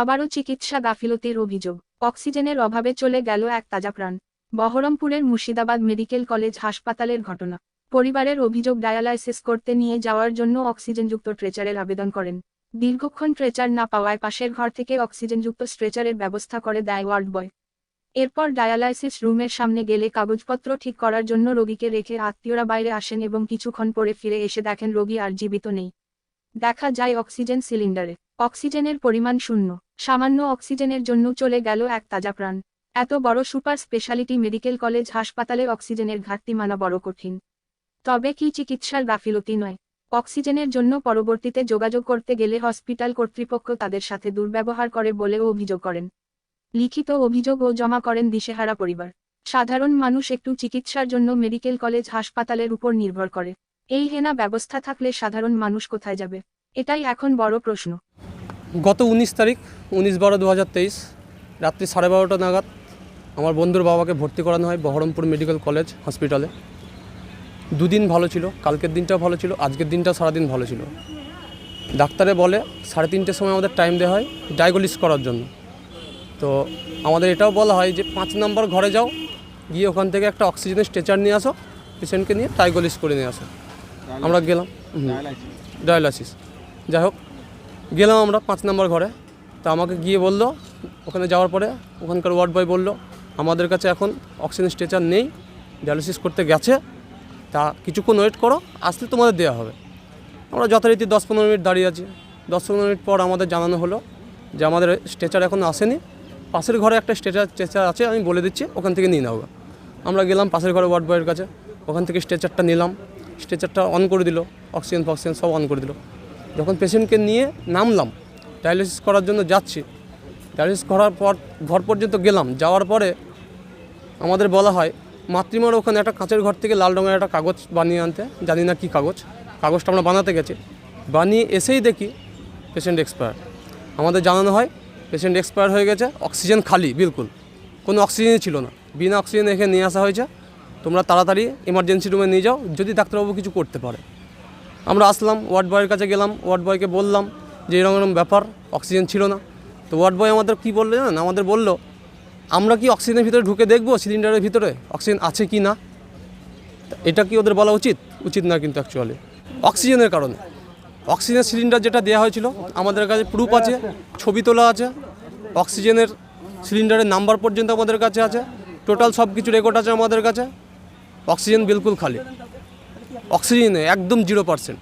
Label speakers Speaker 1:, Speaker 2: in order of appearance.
Speaker 1: আবারও চিকিৎসা গাফিলতির অভিযোগ। অক্সিজেনের অভাবে চলে গেল এক তাজা প্রাণ। বহরমপুরের মুর্শিদাবাদ মেডিকেল কলেজ হাসপাতালের ঘটনা। পরিবারের অভিযোগ ডায়ালাইসিস করতে নিয়ে যাওয়ার জন্য অক্সিজেনযুক্ত ট্রেচারের আবেদন করেন। দীর্ঘক্ষণ ট্রেচার না পাওয়ায় পাশের ঘর থেকে অক্সিজেনযুক্ত স্ট্রেচারের ব্যবস্থা করে দেয় ওয়ার্ড বয়। এরপর ডায়ালাইসিস রুমের সামনে গেলে কাগজপত্র ঠিক করার জন্য রোগীকে রেখে আত্মীয়রা বাইরে আসেন এবং কিছুক্ষণ পরে ফিরে এসে দেখেন রোগী আর জীবিত নেই। দেখা যায় অক্সিজেন সিলিন্ডারে। অক্সিজেনের পরিমাণ শূন্য। সামান্য অক্সিজেনের জন্য চলে গেল এক তাজা প্রাণ। এত বড় সুপার স্পেশালিটি মেডিকেল কলেজ হাসপাতালে অক্সিজেনের ঘাটতি মানা বড় কঠিন। তবে কি চিকিৎসার গাফিলতি নয়। অক্সিজেনের জন্য পরবর্তীতে যোগাযোগ করতে গেলে হসপিটাল কর্তৃপক্ষ তাদের সাথে দুর্ব্যবহার করে বলেও অভিযোগ করেন। লিখিত অভিযোগ ও জমা করেন দিশেহারা পরিবার। সাধারণ মানুষ একটু চিকিৎসার জন্য মেডিকেল কলেজ হাসপাতালের উপর নির্ভর করে। এই হেনা ব্যবস্থা থাকলে সাধারণ মানুষ কোথায় যাবে? এটাই এখন বড় প্রশ্ন।
Speaker 2: গত উনিশ তারিখ উনিশ বারো দু হাজার তেইশ রাত্রি সাড়ে বারোটা নাগাদ আমার বন্ধুর বাবাকে ভর্তি করানো হয় বহরমপুর মেডিকেল কলেজ হসপিটালে। দুদিন ভালো ছিল কালকের দিনটাও ভালো ছিল আজকের দিনটাও সারাদিন ভালো ছিল। ডাক্তারে বলে সাড়ে তিনটের সময় আমাদের টাইম দেওয়া হয় ডায়াগোলিস করার জন্য। তো আমাদের এটাও বলা হয় যে পাঁচ নম্বর ঘরে যাও গিয়ে ওখান থেকে একটা অক্সিজেনের স্ট্রেচার নিয়ে আসো পেশেন্টকে নিয়ে ডায়াগোলিস করে নিয়ে আসো। আমরা গেলাম ডায়ালাইসিস। যাই হোক গেলাম আমরা পাঁচ নম্বর ঘরে। তা আমাকে গিয়ে বলল, ওখানে যাওয়ার পরে ওখানকার ওয়ার্ড বয় বলল, আমাদের কাছে এখন অক্সিজেন স্ট্রেচার নেই, ডায়ালিসিস করতে গেছে। তা কিছুক্ষণ ওয়েট করো, আসলে তোমাদের দেওয়া হবে। আমরা যথারীতি দশ পনেরো মিনিট দাঁড়িয়ে আছি। দশ পনেরো মিনিট পর আমাদের জানানো হলো যে আমাদের স্ট্রেচার এখন আসেনি। পাশের ঘরে একটা স্ট্রেচার স্ট্রেচার আছে, আমি বলে দিচ্ছি, ওখান থেকে নিয়ে নেব আমরা গেলাম পাশের ঘরে ওয়ার্ড বয়ের কাছে, ওখান থেকে স্ট্রেচারটা নিলাম। স্ট্রেচারটা অন করে দিল, অক্সিজেন, ফক্সিজেন সব অন করে দিল। যখন পেশেন্টকে নিয়ে নামলাম, ডায়ালিসিস করার জন্য যাচ্ছি, ডায়ালিসিস করার পর, ঘর পর্যন্ত গেলাম। যাওয়ার পরে আমাদের বলা হয়, মাতৃমার ওখানে একটা কাঁচের ঘর থেকে লাল রঙের একটা কাগজ বানিয়ে আনতে। জানি না কী কাগজ। কাগজটা আমরা বানাতে গেছি। বানিয়ে এসেই দেখি পেশেন্ট এক্সপায়ার। আমাদের জানানো হয়, পেশেন্ট এক্সপায়ার হয়ে গেছে, অক্সিজেন খালি, বিলকুল। কোনো অক্সিজেনই ছিল না। বিনা অক্সিজেন এখানে নিয়ে আসা হয়েছে। তোমরা তাড়াতাড়ি এমার্জেন্সি রুমে নিয়ে যাও। যদি ডাক্তারবাবু কিছু করতে পারে। আমরা আসলাম, ওয়ার্ড বয়ের কাছে গেলাম, ওয়ার্ড বয়কে বললাম যে এরকম এরকম ব্যাপার, অক্সিজেন ছিল না। তো ওয়ার্ড বয় আমাদের কী বলল জানেন? আমাদের বলল, আমরা কি অক্সিজেনের ভিতরে ঢুকে দেখব সিলিন্ডারের ভিতরে? অক্সিজেন আছে কি না? এটা কি ওদের বলা উচিত? উচিত না কিন্তু অ্যাকচুয়ালি অক্সিজেনের কারণে। অক্সিজেন সিলিন্ডার যেটা দেওয়া হয়েছিল, আমাদের কাছে প্রুফ আছে, ছবি তোলা আছে, অক্সিজেনের সিলিন্ডারের নাম্বার পর্যন্ত আমাদের কাছে আছে টোটাল সব কিছু রেকর্ড আছে আমাদের কাছে, অক্সিজেন বিলকুল খালি। অক্সিজেনে একদম জিরো পার্সেন্ট।